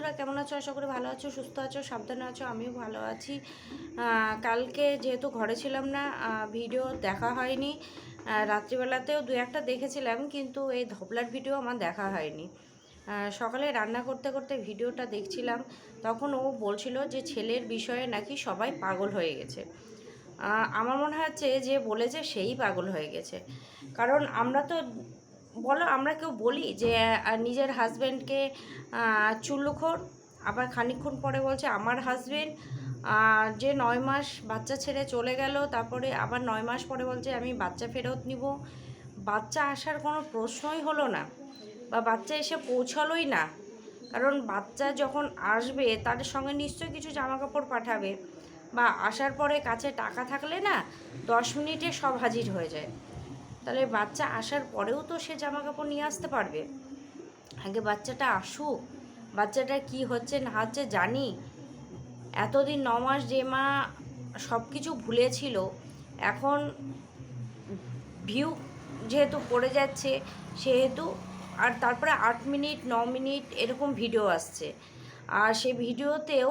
বন্ধুরা কেমন আছো? আশা করি ভালো আছো, সুস্থ আছো, সাবধানে আছো, আমিও ভালো আছি। কালকে যেহেতু ঘরে ছিলাম না ভিডিও দেখা হয়নি। রাত্রিবেলাতেও দু একটা দেখেছিলাম, কিন্তু এই ধবলার ভিডিও আমার দেখা হয়নি। সকালে রান্না করতে করতে ভিডিওটা দেখছিলাম, তখন ও বলছিল যে ছেলের বিষয়ে নাকি সবাই পাগল হয়ে গেছে। আমার মনে হচ্ছে যে বলেছে সেই পাগল হয়ে গেছে। কারণ আমরা তো বলো, আমরা কেউ বলি যে নিজের হাজব্যান্ডকে চুল্লুখোর, আবার খানিকক্ষণ পরে বলছে, আমার হাজব্যান্ড যে নয় মাস বাচ্চা ছেড়ে চলে গেল, তারপরে আবার নয় মাস পরে বলছে, আমি বাচ্চা ফেরত নিব। বাচ্চা আসার কোনো প্রশ্নই হলো না, বা বাচ্চা এসে পৌঁছালোই না। কারণ বাচ্চা যখন আসবে তাদের সঙ্গে নিশ্চয়ই কিছু জামা কাপড় পাঠাবে, বা আসার পরে কাছে টাকা থাকলে না, দশ মিনিটে সব হাজির হয়ে যায়। তাহলে বাচ্চা আসার পরেও তো সে জামা কাপড় নিয়ে আসতে পারবে। আগে বাচ্চাটা আসুক, বাচ্চাটা কি হচ্ছে না হচ্ছে জানি। এতদিন ন মাস যে মা সব কিছু ভুলেছিল, এখন ভিউ যেহেতু পড়ে যাচ্ছে, সেহেতু আর তারপরে আট মিনিট, ন মিনিট এরকম ভিডিও আসছে। আর সেই ভিডিওতেও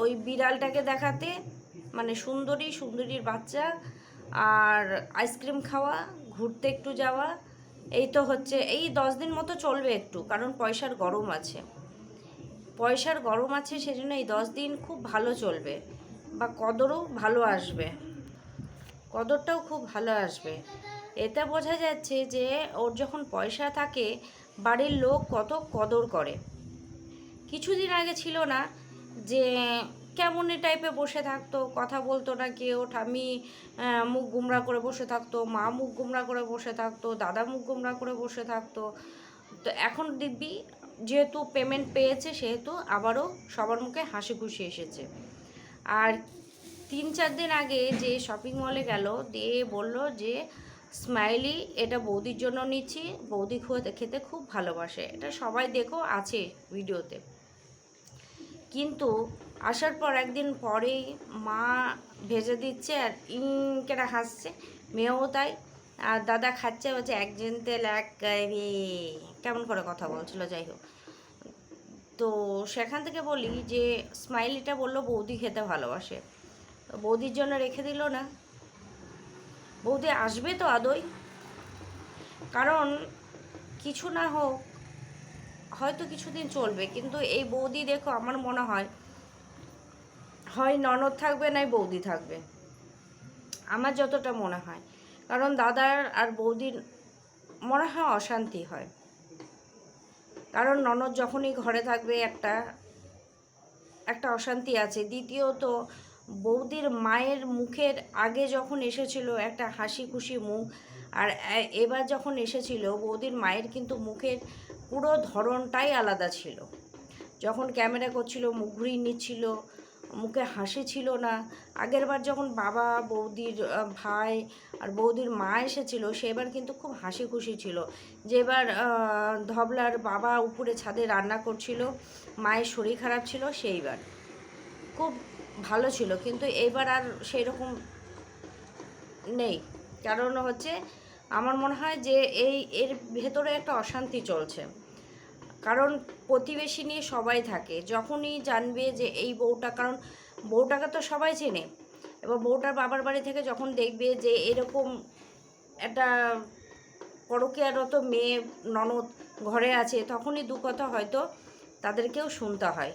ওই বিড়ালটাকে দেখাতে মানে সুন্দরী, সুন্দরীর বাচ্চা আর আইসক্রিম খাওয়া, ঘুরতে একটু যাওয়া, এই তো হচ্ছে, এই দশ দিন মতো চলবে একটু, কারণ পয়সার গরম আছে। পয়সার গরম আছে সেজন্য এই দশ দিন খুব ভালো চলবে, বা কদরও ভালো আসবে। কদরটাও খুব ভালো আসবে। এতে বোঝা যাচ্ছে যে, ওর যখন পয়সা থাকে, বাড়ির লোক কত কদর করে। কিছুদিন আগে ছিল না যে কেমন এ টাইপে বসে থাকতো? কথা বলতো না কেউ। ঠামি মুখ গুমরা করে বসে থাকতো। মা মুখ গুমরা করে বসে থাকতো। দাদা মুখ গুমরা করে বসে থাকতো। তো এখন দিব্যি যেহেতু পেমেন্ট পেয়েছে, সেহেতু আবারও সবার মুখে হাসি খুশি এসেছে। আর তিন চার দিন আগে যে শপিং মলে গেল, দিয়ে বলল যে স্মাইলি এটা বৌদির জন্য নিচ্ছি। বৌদি খেতে খেতে খুব ভালোবাসে। এটা সবাই দেখো আছে ভিডিওতে। কিন্তু আসার পর একদিন পরেই মা ভেজে দিচ্ছে আর ইনকেরা হাসছে মেয়েও তাই। আর দাদা খাচ্ছে হচ্ছে একজন তেল, এক কেমন করে কথা বলছিল, যাই হোক। তো সেখান থেকে বলি যে, স্মাইলিটা বলল, বৌদি খেতে ভালোবাসে। বৌদির জন্য রেখে দিল না। বৌদি আসবে তো আদৌ কারণ কিছু না হোক, হয়তো কিছুদিন চলবে। কিন্তু এই বৌদি, দেখো, আমার মনে হয় হয়, ননদ থাকবে নাই, বৌদি থাকবে। আমার যতটা মনে হয়। কারণ দাদার আর বৌদির মনে হয় অশান্তি হয়। কারণ ননদ যখনই ঘরে থাকবে, একটা একটা অশান্তি আছে। দ্বিতীয়ত, বৌদির মায়ের মুখের আগে যখন এসেছিল একটা হাসি খুশি মুখ, আর এবার যখন এসেছিল, বৌদির মায়ের কিন্তু মুখের পুরো ধরনটাই আলাদা ছিল। যখন ক্যামেরা করছিল, মুখ ঘুরিয়ে নিচ্ছিল মুখে হাসি ছিল না। আগেরবার যখন বাবা, বৌদির ভাই আর বৌদির মা এসেছিল, সেবার কিন্তু খুব হাসি খুশি ছিল। যে এবার ধবলার বাবা উপরে ছাদে রান্না করছিল, মায়ের শরীর খারাপ ছিল, সেইবার। খুব ভালো ছিল, কিন্তু এবার আর সেই রকম নেই। কারণ হচ্ছে, আমার মনে হয় যে এই, এর ভেতরে একটা অশান্তি চলছে। কারণ প্রতিবেশী নিয়ে সবাই থাকে। যখনই জানবে যে এই বউটা, কারণ বউটাকে তো সবাই চেনে। এবার বউটার বাবার বাড়ি থেকে যখন দেখবে যে এরকম একটা পরকীয়ারত মেয়ে ননদ ঘরে আছে, তখনই দু কথা হয়তো তাদেরকেও শুনতে হয়।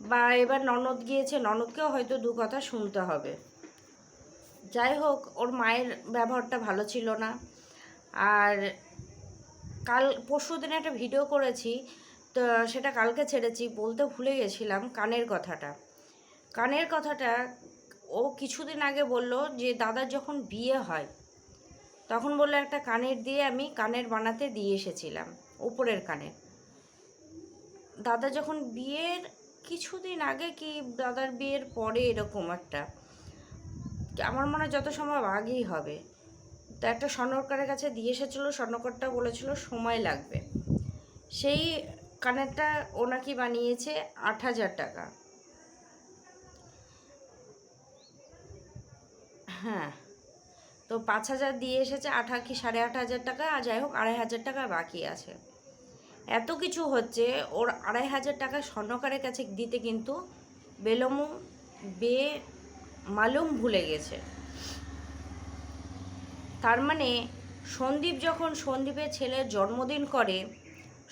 বা এবার ননদ গিয়েছে, ননদকেও হয়তো দু কথা শুনতে হবে। যাই হোক, ওর মায়ের ব্যবহারটা ভালো ছিল না। আর কাল, পরশু দিনে একটা ভিডিও করেছি, তো সেটা কালকে ছেড়েছি, বলতে ভুলে গেছিলাম কানের কথাটা। কানের কথাটা ও কিছুদিন আগে বলল যে, দাদার যখন বিয়ে হয়, তখন বলল একটা কানের দিয়ে আমি কানের বানাতে দিয়ে এসেছিলাম, উপরের কানের। দাদা যখন বিয়ের কিছুদিন আগে কি দাদার বিয়ের পরে এরকম একটা, আমার মনে হয় যত সম্ভব আগেই হবে। তো একটা স্বর্ণকারের কাছে দিয়ে এসেছিল, স্বর্ণকারটা বলেছিল, সময় লাগবে। সেই কানেরটা ও নাকি বানিয়েছে আট হাজার টাকা। হ্যাঁ তো পাঁচ হাজার দিয়ে এসেছে আট কি সাড়ে আট হাজার টাকা? আর যাই হোক, আড়াই হাজার টাকা বাকি আছে। এত কিছু হচ্ছে, ওর আড়াই হাজার টাকা স্বর্ণকারের কাছে দিতে কিন্তু বেলমু বে মালুম ভুলে গেছে। তার মানে সন্দীপ যখন সন্দীপের ছেলের জন্মদিন করে,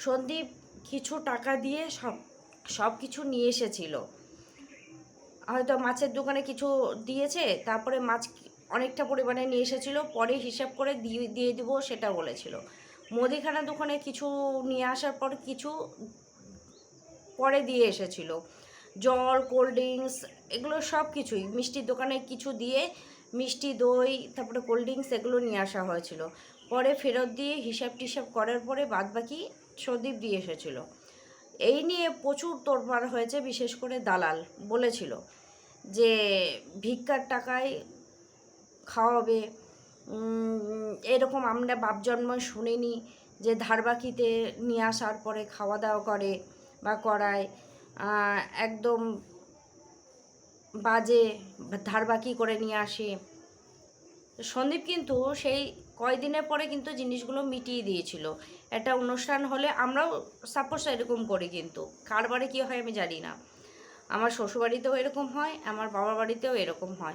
সন্দীপ কিছু টাকা দিয়ে সব সব কিছু নিয়ে এসেছিল। হয়তো মাছের দোকানে কিছু দিয়েছে, তারপরে মাছ অনেকটা পরিমাণে নিয়ে এসেছিল, পরে হিসাব করে দিয়ে দিয়ে দিব সেটা বলেছিল। মুদিখানা দোকানে কিছু নিয়ে আসার পর কিছু পরে দিয়ে এসেছিল। জল কোল্ড ড্রিঙ্কস এগুলো সব কিছুই মিষ্টির দোকানে কিছু দিয়ে মিষ্টি, দই, তারপরে কোল্ড ড্রিঙ্কস এগুলো নিয়ে আসা হয়েছিল। পরে ফেরত দিয়ে হিসাব টিসাব করার পরে বাদবাকি সদীপ দিয়ে এসেছিল। এই নিয়ে প্রচুর তোড়পাড় হয়েছে, বিশেষ করে দালাল বলেছিল যে ভিক্ষার টাকায় খাওয়াবে। এরকম আমরা বাপ জন্ম শুনিনি যে ধারবাকিতে নিয়ে আসার পরে খাওয়া দাওয়া করে বা করায়। একদম বাজে ধারবাকি করে নিয়ে আসে। সন্দীপ কিন্তু সেই কয়দিনের পরে কিন্তু জিনিসগুলো মিটিয়ে দিয়েছিল। একটা অনুষ্ঠান হলে আমরাও সাপোজ এরকম করি কিন্তু। কার বাড়ি কী হয় আমি জানি না। আমার শ্বশুরবাড়িতেও এরকম হয়, আমার বাবার বাড়িতেও এরকম হয়।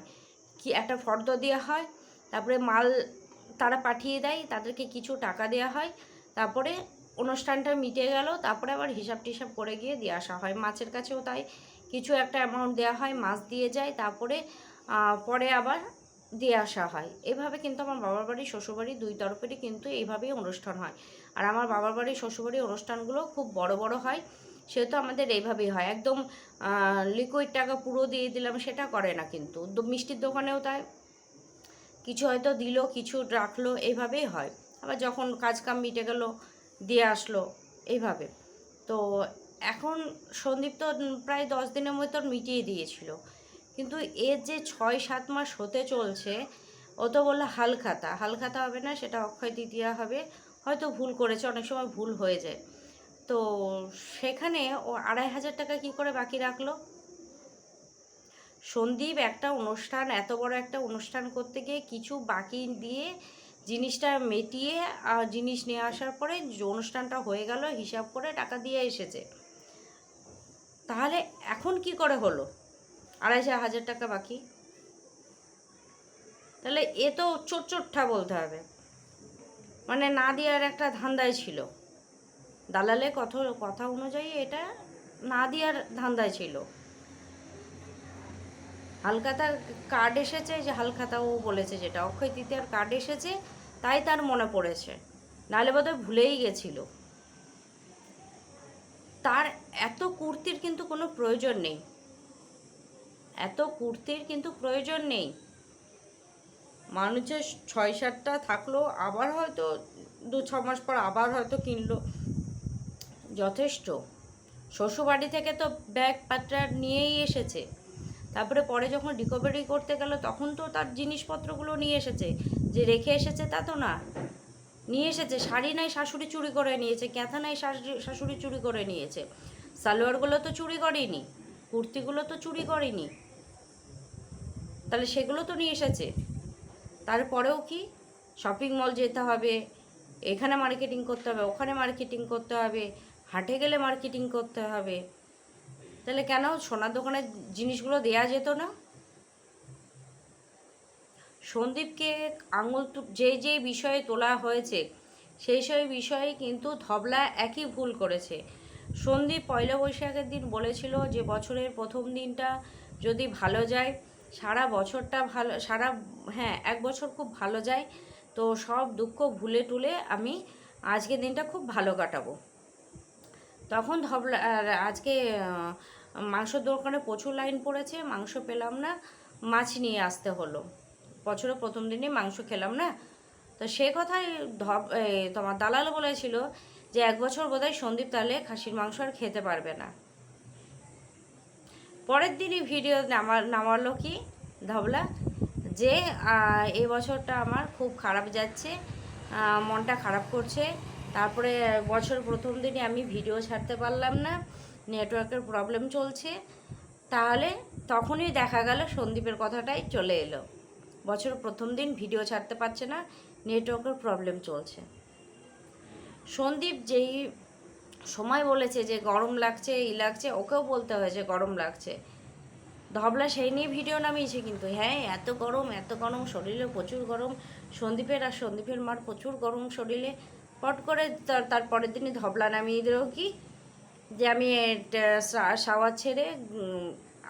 কি একটা ফর্দ দেওয়া হয়, তারপরে মাল তারা পাঠিয়ে দেয়, তাদেরকে কিছু টাকা দেওয়া হয়, তারপরে অনুষ্ঠানটা মিটে গেল, তারপরে আবার হিসাব টিসাব করে গিয়ে দিয়ে আসা হয়। মাছের কাছেও তাই, কিছু একটা অ্যামাউন্ট দেওয়া হয়, মাছ দিয়ে যায়, তারপরে পরে আবার দিয়ে আসা হয়। এভাবে কিন্তু আমার বাবার বাড়ি, শ্বশুরবাড়ি দুই তরফেরই কিন্তু এইভাবেই অনুষ্ঠান হয়। আর আমার বাবার বাড়ি শ্বশুরবাড়ির অনুষ্ঠানগুলো খুব বড় বড় হয়, সেহেতু আমাদের এইভাবেই হয়। একদম লিকুইড টাকা পুরো দিয়ে দিলাম, সেটা করে না কিন্তু। মিষ্টির দোকানেও তাই, কিছু হয়তো দিল, কিছু রাখল, এইভাবেই হয়। আবার যখন কাজ কাম মিটে গেল দিয়ে আসলো এইভাবে। তো এখন সন্দীপ তো প্রায় দশ দিনের মতো মিটিয়ে দিয়েছিল। কিন্তু এর যে ছয় সাত মাস হতে চলছে, ও তো বলল হালখাতা হালখাতা হবে না, সেটা অক্ষয় তৃতীয়া হবে। হয়তো ভুল করেছে, অনেক সময় ভুল হয়ে যায়। তো সেখানে ও আড়াই হাজার টাকা কি করে বাকি রাখল? সন্দীপ একটা অনুষ্ঠান, এত বড় একটা অনুষ্ঠান করতে গিয়ে কিছু বাকি দিয়ে জিনিসটা মেটিয়ে আর জিনিস নিয়ে আসার পরে অনুষ্ঠানটা হয়ে গেল, হিসাব করে টাকা দিয়ে এসেছে। তাহলে এখন কি করে হলো? আড়াইশো হাজার টাকা বাকি। তাহলে এ তো চোট চোটটা বলতে হবে। মানে না দেওয়ার একটা ধান্দায় ছিল। দালালে কথা কথা অনুযায়ী এটা না দেওয়ার ধান্দায় ছিল। হালখাতার কার্ড এসেছে, যে হালখাতা ও বলেছে যেটা। অক্ষয় তৃতীয়ার কার্ড এসেছে, তাই তার মনে পড়েছে। নাহলে বোধহয় ভুলেই গেছিল। তার এত কুর্তির কিন্তু কোনো প্রয়োজন নেই। এত কুর্তির কিন্তু প্রয়োজন নেই। মানুষের ছয় সাতটা থাকল, আবার হয়তো দু ছ মাস পর আবার হয়তো কিনলো। যথেষ্ট। শ্বশুরবাড়ি থেকে তো ব্যাগ পাত্রা নিয়েই এসেছে। তারপরে পরে যখন রিকভারি করতে গেল, তখন তো তার জিনিসপত্রগুলো নিয়ে এসেছে। যে রেখে এসেছে তা তো না। নিয়ে এসেছে, শাড়ি নাই শাশুড়ি চুরি করে নিয়েছে, ক্যাথা নাই শাশুড়ি চুরি করে নিয়েছে। সালোয়ারগুলো তো চুরি করেনি, কুর্তিগুলো তো চুরি করেনি। তাহলে সেগুলো তো নিয়ে এসেছে। তারপরেও কি? শপিং মল যেতে হবে, এখানে মার্কেটিং করতে হবে, ওখানে মার্কেটিং করতে হবে, হাটে গেলে মার্কেটিং করতে হবে। তাহলে কেন সোনার দোকানের জিনিসগুলো দেয়া যেত না? সন্দীপকে আঙুল যে যে বিষয়ে তোলা হয়েছে, সেই সেই বিষয়ে কিন্তু ধবলা একই ভুল করেছে। সন্দীপ পয়লা বৈশাখের দিন বলেছিল যে, বছরের প্রথম দিনটা যদি ভালো যায়, সারা বছরটা ভালো, সারা হ্যাঁ এক বছর খুব ভালো যায়, তো সব দুঃখ ভুলে টুলে আমি আজকের দিনটা খুব ভালো কাটাবো। তখন ধবলা আজকে মাংসর দোকানে প্রচুর লাইন পড়েছে মাংস পেলাম না মাছ নিয়ে আসতে হলো। বছরের প্রথম দিনে মাংস খেলাম না। তো সে কথাই ধব তোমার দালাল বলেছিল যে এক বছর বোধহয় সন্দীপ তাহলে খাসির মাংস আর খেতে পারবে না। পরের দিনই ভিডিও নামা নামালো কি ধবলা যে আহ, এই বছরটা আমার খুব খারাপ যাচ্ছে মনটা খারাপ করছে তারপরে বছর প্রথম দিনে আমি ভিডিও ছাড়তে পারলাম না নেটওয়ার্কের প্রবলেম চলছে। তাহলে তখনই দেখা গেল সন্দীপের কথাটাই চলে এলো। বছর প্রথম দিন ভিডিও ছাড়তে পারছে না নেটওয়ার্কের প্রবলেম চলছে। সন্দীপ যেই সময় বলেছে যে গরম লাগছে, ই লাগছে, ওকেও বলতে হয়েছে গরম লাগছে। ধবলা সেই নিয়ে ভিডিও নামিয়েছে কিন্তু হ্যাঁ এত গরম এত গরম, শরীরে প্রচুর গরম। সন্দীপের আর সন্দীপের মার প্রচুর গরম শরীরে। পট করে তার পরের দিনই ধবলা নামিয়ে দিল কি? যে আমি শাওয়ার ছেড়ে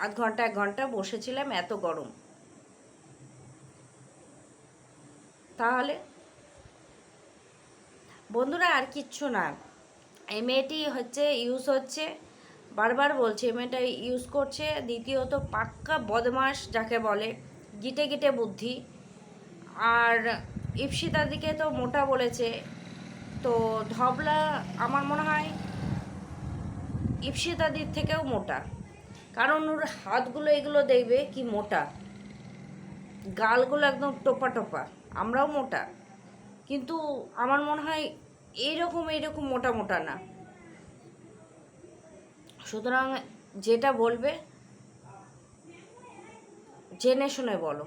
আধ ঘণ্টা, এক ঘণ্টা বসেছিলাম এত গরম। তাহলে? বন্ধুরা, আর কিচ্ছু না। এই মেয়েটি হচ্ছে, ইউজ হচ্ছে, বারবার বলছে, এই মেয়েটা ইউজ করছে, দ্বিতীয়ত পাক্কা বদমাস যাকে বলে, গিটে গিটে বুদ্ধি। আর ইপসিতার দিকে তো মোটা বলেছে তো ধবলা আমার মনে হয় ইপসিতাদির থেকেও মোটা। কারণ ওর হাতগুলো এগুলো দেখবে কি মোটা। গালগুলো একদম টোপা টোপা। আমরাও মোটা। কিন্তু আমার মনে হয় এইরকম এইরকম মোটা মোটা না। সুতরাং যেটা বলবে, জেনে শুনে বলো।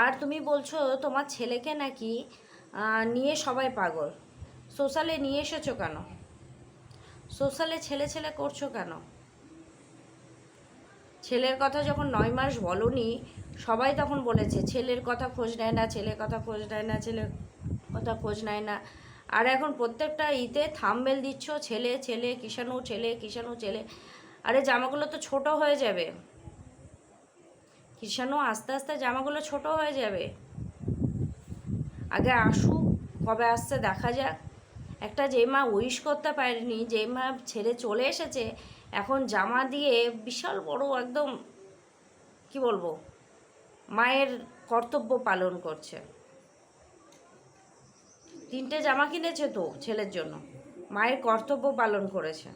আর তুমি বলছো তোমার ছেলেকে নাকি নিয়ে সবাই পাগল। সোশ্যালে নিয়ে এসেছ কেন? সোশ্যালে ছেলে ছেলে করছ কেন? ছেলের কথা যখন নয় মাস বলনি, সবাই তখন বলেছে, ছেলের কথা খোঁজ নেয় না, ছেলের কথা খোঁজ নেয় না, ছেলের কথা খোঁজ নেয় না। আর এখন প্রত্যেকটা ইতে থামবেল দিচ্ছ, ছেলে ছেলে, কিষাণু ছেলে কিষাণু, ছেলে। আরে জামাগুলো তো ছোট হয়ে যাবে। কিষাণু আস্তে আস্তে জামাগুলো ছোট হয়ে যাবে। আগে আসুক, কবে আসছে দেখা যাক। একটা যে মা উইশ করতে পারেনি, যে মা ছেড়ে চলে এসেছে, এখন জামা দিয়ে বিশাল বড় একদম, কি বলব, মায়ের কর্তব্য পালন করছে। তিনটে জামা কিনেছে তো ছেলের জন্য, মায়ের কর্তব্য পালন করেছে।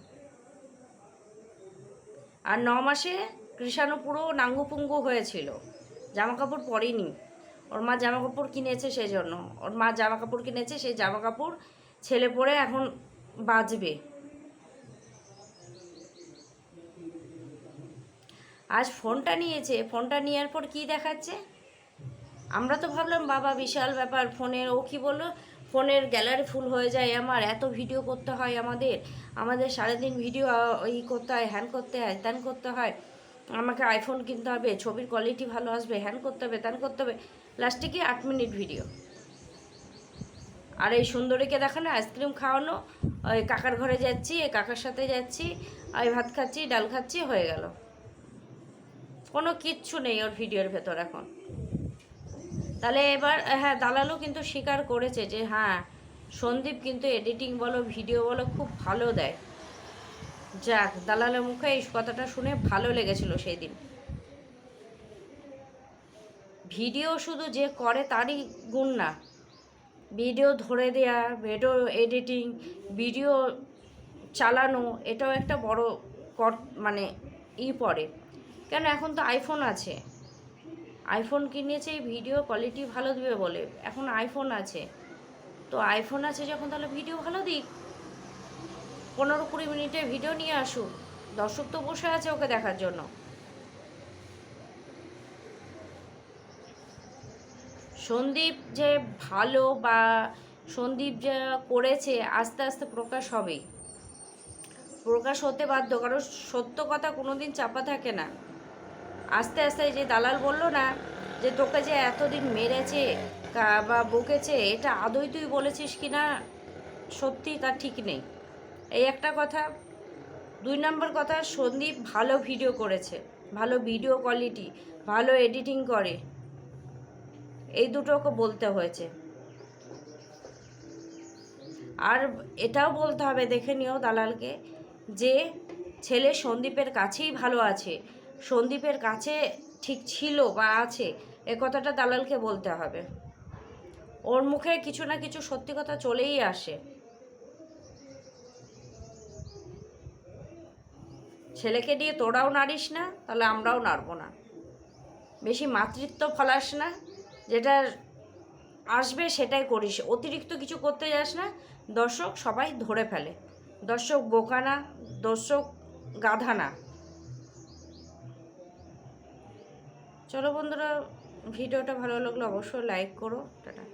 আর ন মাসে কৃষাণু পুরো নাঙ্গুপুঙ্গু হয়েছিল জামা কাপড় পরেনি। ওর মা জামা কাপড় কিনেছে সেই জন্য, ওর মা জামা কাপড় কিনেছে, সেই জামা কাপড় ছেলে পড়ে এখন বাজবে। আজ ফোনটা নিয়েছে, ফোনটা নেওয়ার পর কি দেখাচ্ছে? আমরা তো ভাবলাম, বাবা, বিশাল ব্যাপার, ফোনের, ও কি বলল? ফোনের গ্যালারি ফুল হয়ে যায় আমার, এত ভিডিও করতে হয় আমাদের। আমাদের সারাদিন ভিডিও ই করতে হয়, হ্যান করতে হয়, ত্যান করতে হয়। আমাকে আইফোন কিনতে হবে, ছবির কোয়ালিটি ভালো আসবে, হ্যান করতে হবে, ত্যান করতে হবে। লাস্টে কি আট মিনিট ভিডিও? আর এই সুন্দরীকে দেখানো, আইসক্রিম খাওয়ানো, ওই কাকার ঘরে যাচ্ছি, এই কাকার সাথে যাচ্ছি আমি ভাত খাচ্ছি, ডাল খাচ্ছি, হয়ে গেল। কোনো কিচ্ছু নেই ওর ভিডিওর ভেতর এখন। তাহলে এবার হ্যাঁ দালালও কিন্তু স্বীকার করেছে যে হ্যাঁ সন্দীপ কিন্তু এডিটিং বলো ভিডিও বলো, খুব ভালো দেয়। যাক, দালালের মুখে এই কথাটা শুনে ভালো লেগেছিল সেই দিন ভিডিও শুধু যে করে তারই গুণ না। ভিডিও ধরে দেয়া, ভিডিও এডিটিং ভিডিও চালানো, এটাও একটা বড় কর মানে ই পড়ে। কেন এখন তো আইফোন আছে। আইফোন কিনেছে, ভিডিও কোয়ালিটি ভালো দিবে বলে। এখন আইফোন আছে। তো আইফোন আছে যখন, তাহলে ভিডিও ভালো দিক। পনেরো কুড়ি মিনিটে ভিডিও নিয়ে আসুক। দর্শক তো বসে আছে ওকে দেখার জন্য। সন্দীপ যে ভালো বা সন্দীপ যা করেছে আস্তে আস্তে প্রকাশ হবেই। প্রকাশ হতে বাধ্য, কারণ সত্য কথা কোনোদিন চাপা থাকে না। আস্তে আস্তে যে দালাল বলল না যে তোকে যে এতদিন মেরেছে বা বকেছে, এটা আদৌ তুই বলেছিস কি না, সত্যি তার ঠিক নেই। এই একটা কথা। দুই নম্বর কথা, সন্দীপ ভালো ভিডিও করেছে, ভালো ভিডিও কোয়ালিটি ভালো এডিটিং করে। এই দুটোকে বলতে হয়েছে। আর এটাও বলতে হবে, দেখে নিও দালালকে, যে ছেলে সন্দীপের কাছেই ভালো আছে, সন্দীপের কাছে ঠিক ছিল বা আছে, এ কথাটা দালালকে বলতে হবে। ওর মুখে কিছু না কিছু সত্যি কথা চলেই আসে। ছেলেকে দিয়ে তোরাও নাড়িস না, তাহলে আমরাও নাড়বো না। বেশি মাতৃত্ব ফলাস না। যেটা আসবে সেটাই করিস। অতিরিক্ত কিছু করতে যাস না। দর্শক সবাই ধরে ফেলে। দর্শক বোকা না দর্শক গাধা না চলো বন্ধুরা, ভিডিওটা ভালো লাগলে অবশ্যই লাইক করো। টাটা।